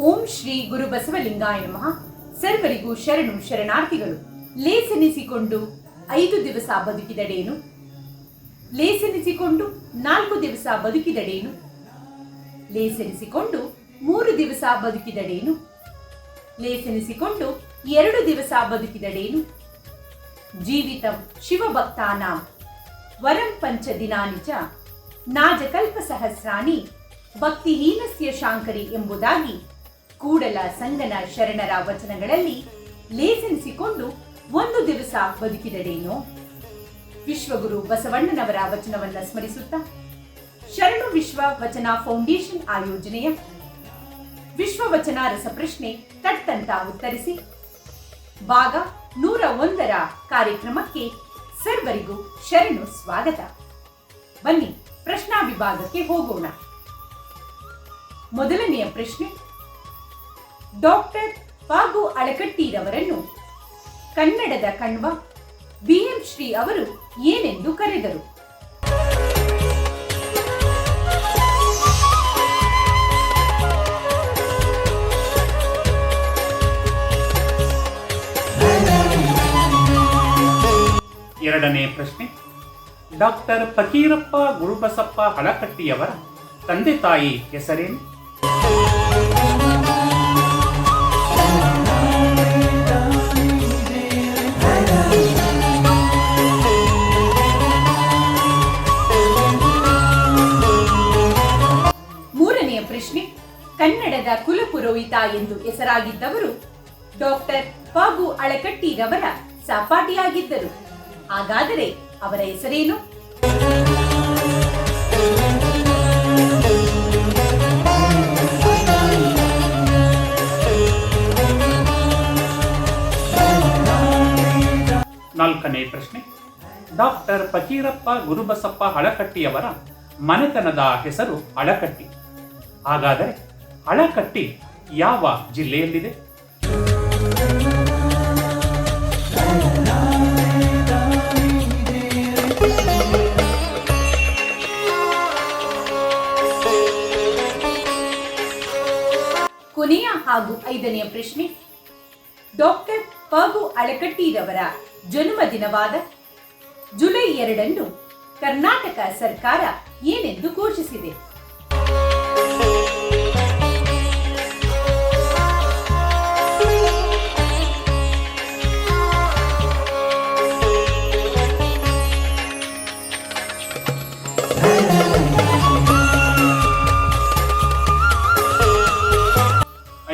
ಓಂ ಶ್ರೀ ಗುರು ಬಸವಲಿಂಗಾಯ ನಮಃ. ಸರ್ವರಿಗೂ ಶರಣು ಶರಣಾರ್ಥಿಗಳು. ಲೇಸೆನಿಸಿಕೊಂಡು ಐದು ದಿವಸ ಬದುಕಿದಡೇನು ಲೇಸೆನಿಸಿಕೊಂಡು ನಾಲ್ಕು ದಿವಸ ಬದುಕಿದಡೇನು ಲೇಸೆನಿಸಿಕೊಂಡು ಮೂರು ದಿವಸ ಬದುಕಿದಡೇನು ಲೇಸೆನಿಸಿಕೊಂಡು ಎರಡು ದಿವಸ ಬದುಕಿದಡೇನು ಜೀವಿತಂ ಶಿವಭಕ್ತಾನಾಂ ವರಂ ಪಂಚ ದಿನಾನಿ ನಾಜಕಲ್ಪ ಸಹಸ್ರಾಣಿ ಭಕ್ತಿಹೀನಸ್ಯ ಶಾಂಕರಿ ಎಂಬುದಾಗಿ ಕೂಡಲ ಸಂಗನ ಶರಣರ ವಚನಗಳಲ್ಲಿ ಲೇಸೆನಿಸಿಕೊಂಡು ಒಂದು ದಿವಸ ಬದುಕಿದಡೇನೋ ವಿಶ್ವಗುರು ಬಸವಣ್ಣನವರ ವಚನವನ್ನ ಸ್ಮರಿಸುತ್ತಾ, ಶರಣು ವಿಶ್ವ ವಚನ ಫೌಂಡೇಶನ್ ಆಯೋಜನೆಯ ವಿಶ್ವ ವಚನ ರಸಪ್ರಶ್ನೆ ತಟ್ಟಂತ ಉತ್ತರಿಸಿ, ಭಾಗ ನೂರ ಒಂದರ ಕಾರ್ಯಕ್ರಮಕ್ಕೆ ಸರ್ವರಿಗೂ ಶರಣು ಸ್ವಾಗತ. ಬನ್ನಿ, ಪ್ರಶ್ನಾ ವಿಭಾಗಕ್ಕೆ ಹೋಗೋಣ. ಮೊದಲನೆಯ ಪ್ರಶ್ನೆ. ಡಾಕ್ಟರ್ ಪಾಗು ಅಳಕಟ್ಟಿರವರನ್ನು ಕನ್ನಡದ ಕಣ್ವ ಬಿಎಂ ಶ್ರೀ ಅವರು ಏನೆಂದು ಕರೆದರು? ಎರಡನೇ ಪ್ರಶ್ನೆ. ಡಾಕ್ಟರ್ ಫಕೀರಪ್ಪ ಗುರುಬಸಪ್ಪ ಹಳಕಟ್ಟಿಯವರ ತಂದೆ ತಾಯಿ ಹೆಸರೇನು? ಮೂರನೆಯ ಪ್ರಶ್ನೆ ಕನ್ನಡದ ಕುಲಪುರೋಹಿತ ಎಂದು ಹೆಸರಾಗಿದ್ದವರು ಡಾಕ್ಟರ್ ಪಾಗು ಅಳಕಟ್ಟಿರವರ ಸಹಪಾಠಿಯಾಗಿದ್ದರು. ಹಾಗಾದರೆ ಅವರ ಹೆಸರೇನು? ನಾಲ್ಕನೇ ಪ್ರಶ್ನೆ. ಡಾಕ್ಟರ್ ಫಕೀರಪ್ಪ ಗುರುಬಸಪ್ಪ ಹಳಕಟ್ಟಿಯವರ ಮನೆತನದ ಹೆಸರು ಹಳಕಟ್ಟಿ ಹಾಗಾದರೆ ಹಳಕಟ್ಟಿ ಯಾವ ಜಿಲ್ಲೆಯಲ್ಲಿದೆ? ಕೊನೆಯ ಹಾಗೂ ಐದನೆಯ ಪ್ರಶ್ನೆ. ಡಾಕ್ಟರ್ ಪಗು ಅಳಕಟ್ಟಿರವರ ಜನ್ಮದಿನವಾದ ಜುಲೈ ಎರಡನ್ನು ಕರ್ನಾಟಕ ಸರ್ಕಾರ ಏನೆಂದು ಘೋಷಿಸಿದೆ.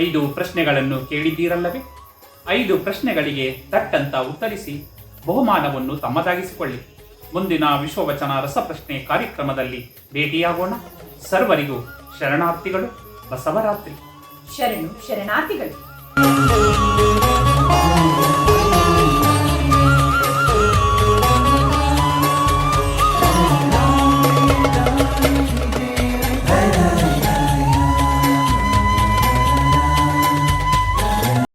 ಐದು ಪ್ರಶ್ನೆಗಳನ್ನು ಕೇಳಿದ್ದೀರಲ್ಲವೇ? ಐದು ಪ್ರಶ್ನೆಗಳಿಗೆ ತಕ್ಕಂತ ಉತ್ತರಿಸಿ ಬಹುಮಾನವನ್ನು ತಮ್ಮದಾಗಿಸಿಕೊಳ್ಳಿ. ಮುಂದಿನ ವಿಶ್ವವಚನ ರಸಪ್ರಶ್ನೆ ಕಾರ್ಯಕ್ರಮದಲ್ಲಿ ಭೇಟಿಯಾಗೋಣ. ಸರ್ವರಿಗೂ ಶರಣಾರ್ಥಿಗಳು, ಬಸವರಾತ್ರಿ. ಶರಣು ಶರಣಾರ್ಥಿಗಳು.